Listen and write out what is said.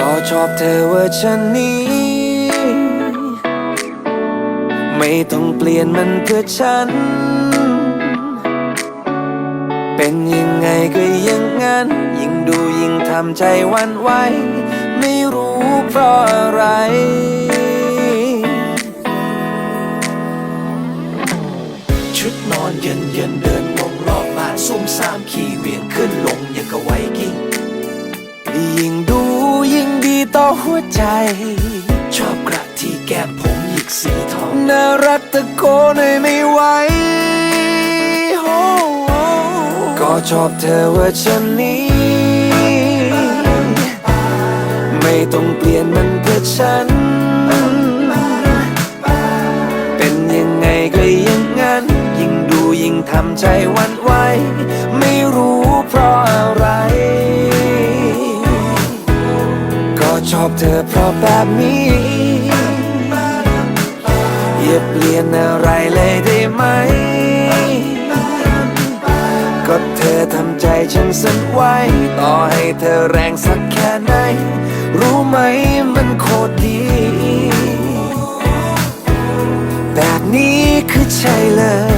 ก็ชอบเธอเวอร์ชันนี้ ไม่ต้องเปลี่ยนมันเพื่อฉัน เป็นยังไงก็ยังงั้น ยิ่งดูยิ่งทำใจวันไหว ไม่รู้เพราะอะไรชุดนอนเย็นเย็นเดิน ต่อหัวใจ ชอบกระที่แก้มผมหยิกสีทอง น่ารักตะโกนให้ไม่ไหวก็ชอบเธอวอร์ชันนี้ ไม่ต้องเปลี่ยนมันเพื่อฉัน เป็นยังไงก็ยังงั้น ยิ่งดูยิ่งทำใจวันไหว ไม่รู้เพราะ ชอบเธอเพราะแบบนี้ อย่าเปลี่ยนอะไรเลยได้ไหม ก็เธอทำใจฉันสั่นไหวต่อให้เธอแรงสักแค่ไหน รู้ไหมมันโคตรดี แบบนี้คือใช่เลย